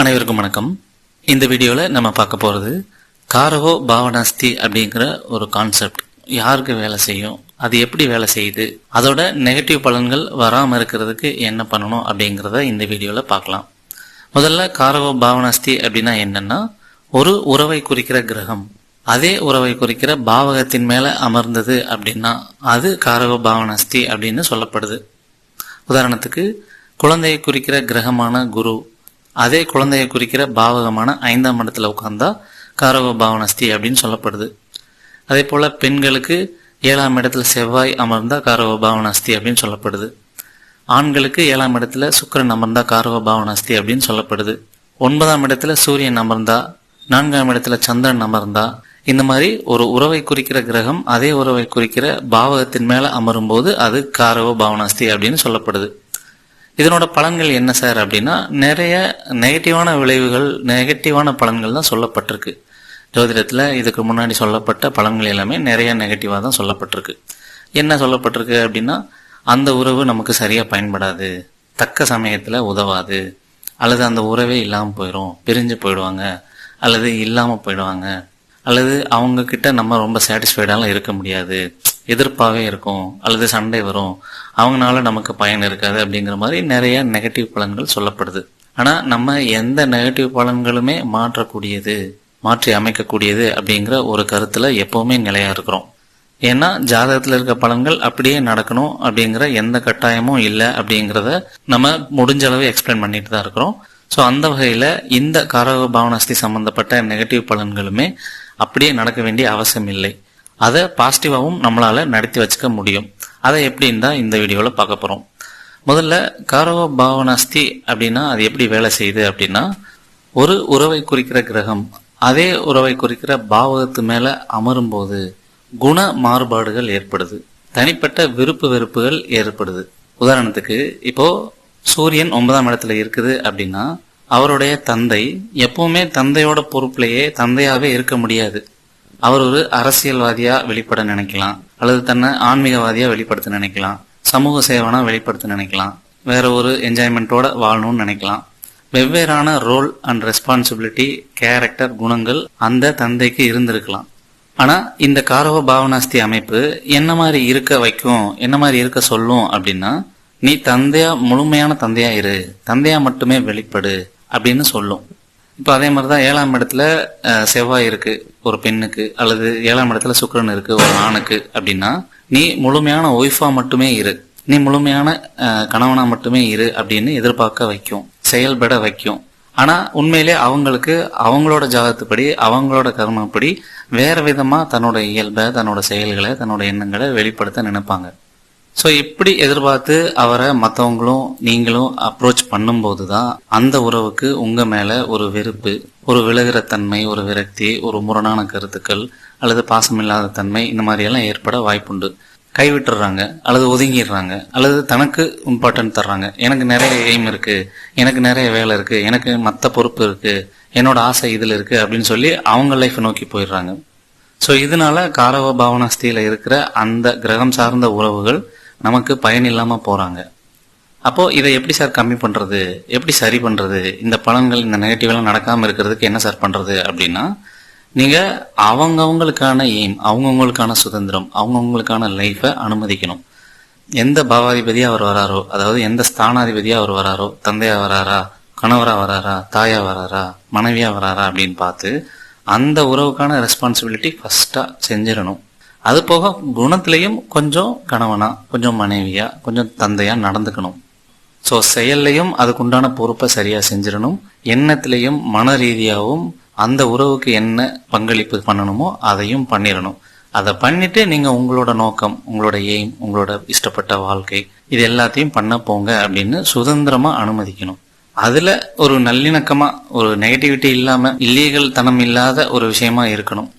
அனைவருக்கும் வணக்கம். இந்த வீடியோவில் நம்ம பார்க்க போகிறது காரகோ பாவனாஸ்தி அப்படிங்கிற ஒரு கான்செப்ட் யாருக்கு வேலை செய்யும்? அது எப்படி வேலை செய்யுது? அதோட நெகட்டிவ் பலன்கள் வராமல் இருக்கிறதுக்கு என்ன பண்ணணும் அப்படிங்கிறத இந்த வீடியோவில் பார்க்கலாம். முதல்ல காரகோ பாவனாஸ்தி அப்படின்னா என்னென்னா ஒரு உறவை குறிக்கிற கிரகம். அதே உறவை குறிக்கிற பாவகத்தின் மேலே அமர்ந்தது அப்படின்னா அது காரகோ பாவனாஸ்தி அப்படின்னு சொல்லப்படுது. உதாரணத்துக்கு குழந்தையை குறிக்கிற கிரகமான குரு அதே குழந்தையை குறிக்கிற பாவகமான ஐந்தாம் இடத்துல உட்கார்ந்தா காரவ பாவனஸ்தி அப்படின்னு சொல்லப்படுது. அதே போல பெண்களுக்கு ஏழாம் இடத்துல செவ்வாய் அமர்ந்தா காரவ பாவனஸ்தி அப்படின்னு சொல்லப்படுது. ஆண்களுக்கு ஏழாம் இடத்துல சுக்கிரன் அமர்ந்தா காரவ பாவனஸ்தி அப்படின்னு சொல்லப்படுது. ஒன்பதாம் இடத்துல சூரியன் அமர்ந்தா நான்காம் இடத்துல சந்திரன் அமர்ந்தா இந்த மாதிரி ஒரு உறவை குறிக்கிற கிரகம் அதே உறவை குறிக்கிற பாவகத்தின் மேல அமரும் போது அது காரவ பாவனாஸ்தி அப்படின்னு சொல்லப்படுது. இதனோட பலன்கள் என்ன சார் அப்படின்னா நிறைய நெகட்டிவான விளைவுகள் நெகட்டிவான பலன்கள் தான் சொல்லப்பட்டிருக்கு. ஜோதிடத்தில் இதுக்கு முன்னாடி சொல்லப்பட்ட பலன்கள் எல்லாமே நிறைய நெகட்டிவாக தான் சொல்லப்பட்டிருக்கு. என்ன சொல்லப்பட்டிருக்கு அப்படின்னா அந்த உறவு நமக்கு சரியாக பயன்படாது. தக்க சமயத்தில் உதவாது. அல்லது அந்த உறவே இல்லாமல் போயிடும் பிரிஞ்சு போயிடுவாங்க. அல்லது இல்லாமல் போயிடுவாங்க. அல்லது அவங்கக்கிட்ட நம்ம ரொம்ப சாட்டிஸ்ஃபைடாலாம் இருக்க முடியாது. எதிர்ப்பாகவே இருக்கும் அல்லது சண்டை வரும். அவங்களால நமக்கு பயன் இருக்காது அப்படிங்கிற மாதிரி நிறைய நெகட்டிவ் பலன்கள் சொல்லப்படுது. ஆனால் நம்ம எந்த நெகட்டிவ் பலன்களுமே மாற்றக்கூடியது மாற்றி அமைக்கக்கூடியது அப்படிங்கிற ஒரு கருத்தில் எப்பவுமே நிலையாக இருக்கிறோம். ஏன்னா ஜாதகத்தில் இருக்க பலன்கள் அப்படியே நடக்கணும் அப்படிங்கிற எந்த கட்டாயமும் இல்லை அப்படிங்கிறத நம்ம முடிஞ்ச அளவு எக்ஸ்பிளைன் பண்ணிட்டு தான் இருக்கிறோம். ஸோ அந்த வகையில் இந்த காரக பாவனஸ்தி சம்பந்தப்பட்ட நெகட்டிவ் பலன்களுமே அப்படியே நடக்க வேண்டிய அவசியம் இல்லை. அதை பாசிட்டிவாகவும் நம்மளால் நடத்தி வச்சுக்க முடியும். அதை எப்படின்னு தான் இந்த வீடியோவில் பார்க்க போகிறோம் முதல்ல காரவ பாவனாஸ்தி அப்படின்னா அது எப்படி வேலை செய்யுது அப்படின்னா ஒரு உறவை குறிக்கிற கிரகம் அதே உறவை குறிக்கிற பாவகத்து மேலே அமரும் போது குண மாறுபாடுகள் ஏற்படுது. தனிப்பட்ட விருப்பு வெறுப்புகள் ஏற்படுது. உதாரணத்துக்கு இப்போ சூரியன் ஒன்பதாம் இடத்துல இருக்குது அப்படின்னா அவருடைய தந்தை எப்பவுமே தந்தையோட பொறுப்புலையே தந்தையாகவே இருக்க முடியாது. அவர் ஒரு அரசியல்வாதியா வெளிப்பட நினைக்கலாம் அல்லது தன்னை ஆன்மீகவாதியா வெளிப்படுத்த நினைக்கலாம் சமூக சேவனா வெளிப்படுத்த நினைக்கலாம் வேற ஒரு என்ஜாய்மெண்ட்டோட வாழணும்னு நினைக்கலாம். வெவ்வேறான ரோல் அண்ட் ரெஸ்பான்சிபிலிட்டி கேரக்டர் குணங்கள் அந்த தந்தைக்கு இருந்திருக்கலாம். ஆனா இந்த காரவ பாவனாஸ்தி அமைப்பு என்ன மாதிரி இருக்க வைக்கும் என்ன மாதிரி இருக்க சொல்லும் அப்படின்னா நீ தந்தையா முழுமையான தந்தையா இரு தந்தையா மட்டுமே வெளிப்படு அப்படின்னு சொல்லும். இப்போ அதே மாதிரி தான் ஏழாம் இடத்துல செவ்வாய் இருக்கு ஒரு பெண்ணுக்கு அல்லது ஏழாம் இடத்துல சுக்கரன் இருக்கு ஒரு ஆணுக்கு அப்படின்னா நீ முழுமையான ஒய்ஃபா மட்டுமே இரு. நீ முழுமையான கணவனா மட்டுமே இரு அப்படின்னு எதிர்பார்க்க வைக்கும் செயல்பட வைக்கும். ஆனா உண்மையிலே அவங்களுக்கு அவங்களோட ஜாதகத்துப்படி அவங்களோட கர்மப்படி வேற விதமா தன்னோட இயல்பை தன்னோட செயல்களை தன்னோட எண்ணங்களை வெளிப்படுத்த நினைப்பாங்க. ஸோ இப்படி எதிர்பார்த்து அவரை மற்றவங்களும் நீங்களும் அப்ரோச் பண்ணும்போது தான் அந்த உறவுக்கு உங்கள் மேலே ஒரு வெறுப்பு ஒரு விலகிற தன்மை ஒரு விரக்தி ஒரு முரணான கருத்துக்கள் அல்லது பாசமில்லாத தன்மை இந்த மாதிரியெல்லாம் ஏற்பட வாய்ப்புண்டு. கைவிட்டுறாங்க அல்லது ஒதுங்கிடுறாங்க அல்லது தனக்கு இம்பார்ட்டன்ட் தர்றாங்க. எனக்கு நிறைய எய்ம் இருக்கு எனக்கு நிறைய வேலை இருக்கு எனக்கு மற்ற பொறுப்பு இருக்கு என்னோட ஆசை இதில் இருக்கு அப்படின்னு சொல்லி அவங்க லைஃப் நோக்கி போயிடுறாங்க. ஸோ இதனால காரவ பாவனாஸ்தியில இருக்கிற அந்த கிரகம் சார்ந்த உறவுகள் நமக்கு பயன் இல்லாமல் போகிறாங்க அப்போ இதை எப்படி சார் கம்மி பண்ணுறது எப்படி சரி பண்ணுறது இந்த பலன்கள் இந்த நெகட்டிவ்லாம் நடக்காமல் இருக்கிறதுக்கு என்ன சார் பண்ணுறது அப்படின்னா நீங்கள் அவங்கவங்களுக்கான எய்ம் அவங்கவுங்களுக்கான சுதந்திரம் அவங்கவுங்களுக்கான லைஃபை அனுமதிக்கணும். எந்த பாவாதிபதியாக அவர் வராரோ அதாவது எந்த ஸ்தானாதிபதியாக அவர் வராரோ தந்தையாக வராரா கணவராக வராரா தாயா வராரா மனைவியாக வராரா அப்படின்னு பார்த்து அந்த உறவுக்கான ரெஸ்பான்சிபிலிட்டி ஃபஸ்ட்டாக செஞ்சிடணும். அது போக குணத்திலையும் கொஞ்சம் கணவனா கொஞ்சம் மனைவியா கொஞ்சம் தந்தையா நடந்துக்கணும். ஸோ செயல்லையும் அதுக்குண்டான பொறுப்பை சரியா செஞ்சிடணும். எண்ணத்திலையும் மன ரீதியாகவும் அந்த உறவுக்கு என்ன பங்களிப்பு பண்ணணுமோ அதையும் பண்ணிடணும். அதை பண்ணிட்டு நீங்க உங்களோட நோக்கம் உங்களோட எய்ம் உங்களோட இஷ்டப்பட்ட வாழ்க்கை இது எல்லாத்தையும் பண்ண போங்க அப்படின்னு சுதந்திரமா அனுமதிக்கணும். அதுல ஒரு நல்லிணக்கமா ஒரு நெகட்டிவிட்டி இல்லாம இல்லீகல் தனம் இல்லாத ஒரு விஷயமா இருக்கணும்.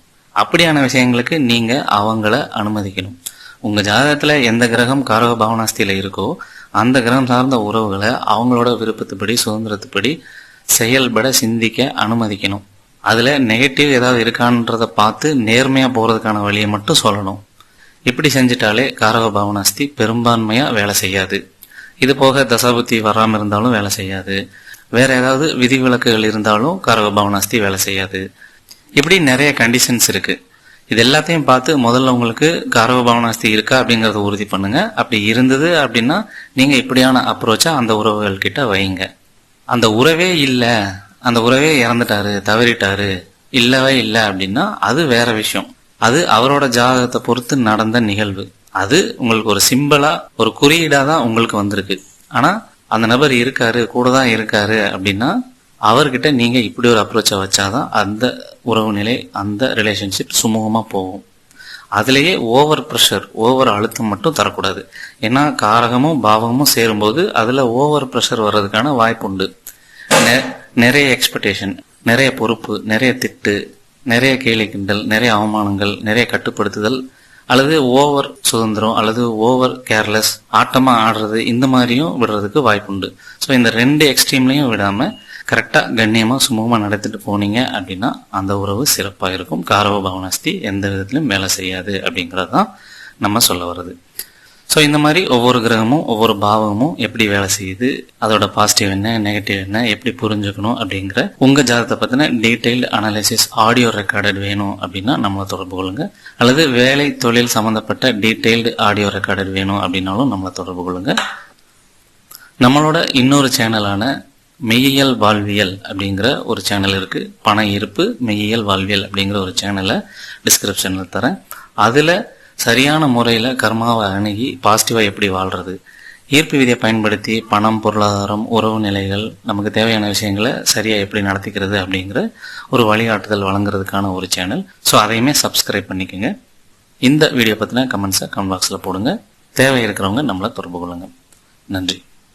அப்படியான விஷயங்களுக்கு நீங்க அவங்கள அனுமதிக்கணும். உங்க ஜாதகத்துல எந்த கிரகம் காரக பாவனாஸ்தியில இருக்கோ அந்த கிரகம் சார்ந்த உறவுகளை அவங்களோட விருப்பத்துப்படி சுதந்திரத்துப்படி செயல்பட சிந்திக்க அனுமதிக்கணும். அதுல நெகட்டிவ் ஏதாவது இருக்கான்றத பார்த்து நேர்மையா போறதுக்கான வழியை மட்டும் சொல்லணும். இப்படி செஞ்சிட்டாலே காரக பாவனாஸ்தி பெரும்பான்மையா வேலை செய்யாது. இது போக தசாபுத்தி வராம இருந்தாலும் வேலை செய்யாது. வேற ஏதாவது விதிவிலக்குகள் இருந்தாலும் காரக பாவனாஸ்தி வேலை செய்யாது. இப்படி நிறைய கண்டிஷன்ஸ் இருக்கு. இது எல்லாத்தையும் பார்த்து முதல்ல உங்களுக்கு கர்வ பாவனாஸ்தி இருக்கா அப்படிங்கறத உறுதி பண்ணுங்க. அப்படி இருந்தது அப்படின்னா நீங்க இப்படியான அப்ரோச்சா அந்த உறவுகள் கிட்ட வைங்க. அந்த உறவே இல்லை அந்த உறவே இறந்துட்டாரு தவறிட்டாரு இல்லவே இல்லை அப்படின்னா அது வேற விஷயம். அது அவரோட ஜாதகத்தை பொறுத்து நடந்த நிகழ்வு. அது உங்களுக்கு ஒரு சிம்பிளா ஒரு குறியீடா தான் உங்களுக்கு வந்திருக்கு. ஆனா அந்த நபர் இருக்காரு கூட தான் இருக்காரு அப்படின்னா அவர்கிட்ட நீங்கள் இப்படி ஒரு அப்ரோச்சை வச்சாதான் அந்த உறவு நிலை அந்த ரிலேஷன்ஷிப் சுமூகமாக போகும். அதுலேயே ஓவர் ப்ரெஷர் ஓவர் அழுத்தம் மட்டும் தரக்கூடாது. ஏன்னா காரகமும் பாவகமும் சேரும்போது அதில் ஓவர் ப்ரெஷர் வர்றதுக்கான வாய்ப்பு உண்டு. நெ- நிறைய எக்ஸ்பெக்டேஷன் நிறைய பொறுப்பு நிறைய திட்டு நிறைய கேலி கிண்டல் நிறைய அவமானங்கள் நிறைய கட்டுப்படுத்துதல் அல்லது ஓவர் சுதந்திரம் அல்லது ஓவர் கேர்லெஸ் ஆட்டமாக ஆடுறது இந்த மாதிரியும் விடுறதுக்கு வாய்ப்புண்டு ஸோ இந்த ரெண்டு எக்ஸ்ட்ரீம்லையும் விடாம கரெக்டாக கண்ணியமாக சுமூகமாக நடத்திட்டு போனீங்க அப்படின்னா அந்த உறவு சிறப்பாக இருக்கும். காரவ பவனஸ்தி எந்த விதத்திலும் வேலை செய்யாது அப்படிங்கறது தான் நம்ம சொல்ல வர்றது. ஸோ இந்த மாதிரி ஒவ்வொரு கிரகமும் ஒவ்வொரு பாவமும் எப்படி வேலை செய்யுது அதோட பாசிட்டிவ் என்ன நெகட்டிவ் என்ன எப்படி புரிஞ்சுக்கணும் அப்படிங்கிற உங்கள் ஜாதகத்தை பற்றின டீட்டெயில்டு அனாலிசிஸ் ஆடியோ ரெக்கார்டட் வேணும் அப்படின்னா நம்மளை தொடர்பு கொள்ளுங்க. அல்லது வேலை தொழில் சம்மந்தப்பட்ட டீட்டெயில்டு ஆடியோ ரெக்கார்டட் வேணும் அப்படின்னாலும் நம்மளை தொடர்பு கொள்ளுங்க. நம்மளோட இன்னொரு சேனலான மெய்யியல் வாழ்வியல் அப்படிங்கிற ஒரு சேனல் இருக்கு. பண இருப்பு மெய்யியல் வாழ்வியல் அப்படிங்கிற ஒரு சேனலை டிஸ்கிரிப்ஷனில் தரேன். அதில் சரியான முறையில் கர்மாவை அணுகி பாசிட்டிவாக எப்படி வாழ்றது? ஈர்ப்பு விதியை பயன்படுத்தி பணம் பொருளாதாரம் உறவு நிலைகள் நமக்கு தேவையான விஷயங்களை சரியாக எப்படி நடத்திக்கிறது அப்படிங்கிற ஒரு வழிகாட்டுதல் வழங்குறதுக்கான ஒரு சேனல் ஸோ அதையுமே சப்ஸ்கிரைப் பண்ணிக்கோங்க. இந்த வீடியோ பற்றின கமெண்ட்ஸை கமெண்ட் பாக்ஸில் போடுங்க. தேவை இருக்கிறவங்க நம்மளை தொடர்பு கொள்ளுங்கள் நன்றி.